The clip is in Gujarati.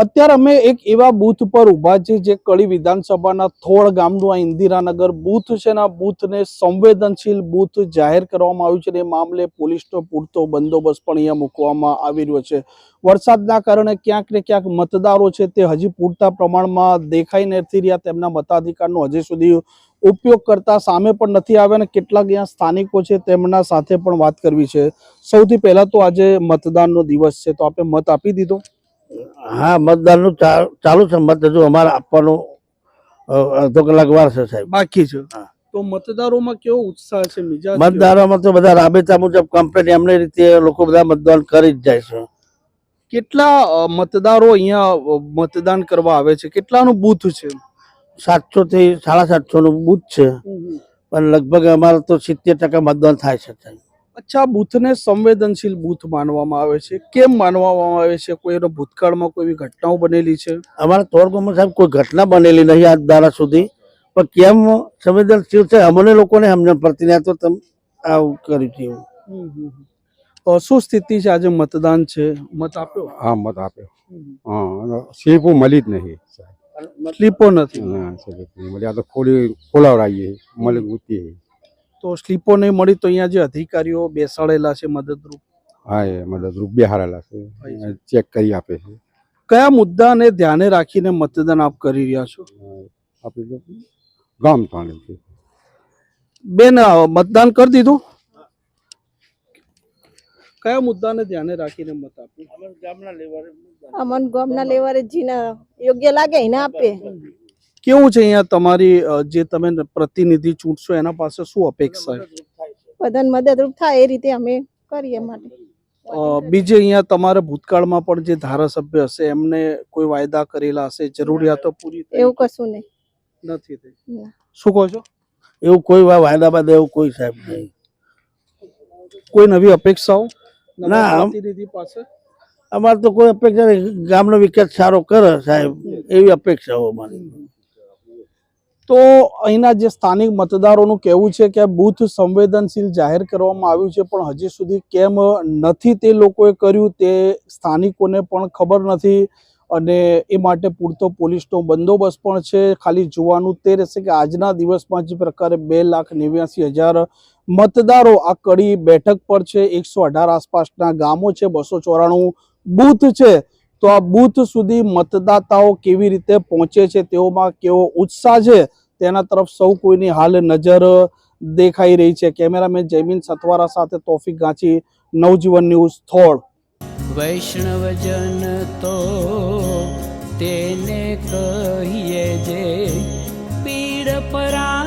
અત્યારે અમે એક એવા બૂથ પર ઊભા છે જે કડી વિધાનસભાના થોળ ગામનું આ ઇન્દિરાનગર બૂથ છે ને આ બૂથને સંવેદનશીલ બૂથ જાહેર કરવામાં આવ્યું છે ને એ મામલે પોલીસનો પૂરતો બંદોબસ્ત પણ અહીંયા મૂકવામાં આવી રહ્યો છે. વરસાદના કારણે ક્યાંક ને ક્યાંક મતદારો છે તે હજી પૂરતા પ્રમાણમાં દેખાઈ નથી રહ્યા, તેમના મતાધિકારનો હજી સુધી ઉપયોગ કરતા સામે પણ નથી આવ્યા અને કેટલાક અહીંયા સ્થાનિકો છે તેમના સાથે પણ વાત કરવી છે. સૌથી પહેલાં તો આજે મતદાનનો દિવસ છે, તો આપણે મત આપી દીધો. હા મતદાનનું ચાલુ છે મત હજુ અમારે આપવાનું અડધો કલાક વાર છે સાહેબ. બાકી છે. તો મતદારોમાં કેવો ઉત્સાહ છે મિજાજ મતદારોમાં તો બધા રાબેતા મુજબ કમ્પ્લેટ એમની રીતે લોકો બધા મતદાન કરી જ જાય છે. કેટલા મતદારો અહીંયા મતદાન કરવા આવે છે? કેટલાનું બૂથ છે? સાતસો થી સાડા સાતસો નું બૂથ છે. પણ લગભગ અમારે તો સિત્તેર ટકા મતદાન થાય છે સાહેબ. અચ્છા બૂથને સંવેદનશીલ બૂથ માનવામાં આવે છે. કેમ માનવામાં આવે છે? કોઈ એનો ભૂતકાળમાં કોઈ એવી ઘટનાઓ બનેલી છે? અમારા તોરગોમાં સાહેબ કોઈ ઘટના બનેલી નહીં આજ દાડા સુધી. પણ કેમ સંવેદનશીલ છે? અમને લોકોને અમને પડતી નહીં તો તમે આવું કર્યું છે એવું. શું સ્થિતિ છે? આજે મતદાન છે. મત આપ્યો? હા મત આપ્યો. હા સ્લીપો મળી જ નહીં સ્લીપો નથી. હા, મળી. આ તો ખોલી ખોલાવડાવીએ મળી ગુતી તો સ્લીપો નહીં મળી તો અહીંયા જે અધિકારીઓ બેસાડેલા છે મદદરૂપ. હા એ મદદરૂપ બેહારેલા છે. ચેક કરી આપે છે. કયા મુદ્દાને ધ્યાને રાખીને મતદાન આપ કરી રહ્યા છો? આપણે ગામ થાણે છે. બેન મતદાન કરી દીધું? કયા મુદ્દાને ધ્યાને રાખીને મત આપ્યું અમન ગામના લેવરે જીને યોગ્ય લાગે એને આપે. કેવું છે અહીંયા તમારી જે તમે પ્રતિનિધિ ચૂંટશો એના પાસે શું અપેક્ષા છે? બધાને મદદરૂપ થાય એ રીતે અમે કરીએ માટે. બીજે અહીંયા તમારા ભૂતકાળમાં પણ જે ધારાસભ્ય હશે એમને કોઈ વાયદા કરેલા હશે જરૂરિયાતો પૂરી એવું કશું નહીં. નથી થઈ. શું કહો છો? એવું કોઈ વાયદા બાદ એવું કોઈ સાહેબ નહીં. કોઈ નવી અપેક્ષાઓ? ના, પ્રતિનિધિ પાસે? અમારે તો કોઈ અપેક્ષા નહીં. ગામનો વિકાસ સારો કરે સાહેબ. એવી અપેક્ષાઓ અમારી. તો અહીંના જે સ્થાનિક મતદારોનું કહેવું છે કે બૂથ સંવેદનશીલ જાહેર કરવામાં આવ્યું છે, પણ હજી સુધી કેમ નથી તે લોકોએ કર્યું તે સ્થાનિકોને પણ ખબર નથી અને એ માટે પૂરતો પોલીસનો બંદોબસ્ત પણ છે. ખાલી જોવાનું તે રહેશે કે આજના દિવસમાં જે પ્રકારે બે લાખ નેવ્યાસી હજાર મતદારો આ કડી બેઠક પર છે, એકસો અઢાર આસપાસના ગામો છે, બસો ચોરાણું બૂથ છે. તો આ બૂથ સુધી મતદાતાઓ કેવી રીતે પહોંચે છે, તેઓમાં કેવો ઉત્સાહ છે, તેના તરફ સૌ કોઈની હાલ નજર દેખાઈ રહી છે. કેમેરામેન જયમીન સતવારા સાથે તોફિક ગાંચી, નવજીવન ન્યૂઝ થોડ વૈષ્ણવજન તો તેને કહીએ જે પીડ પરાઈ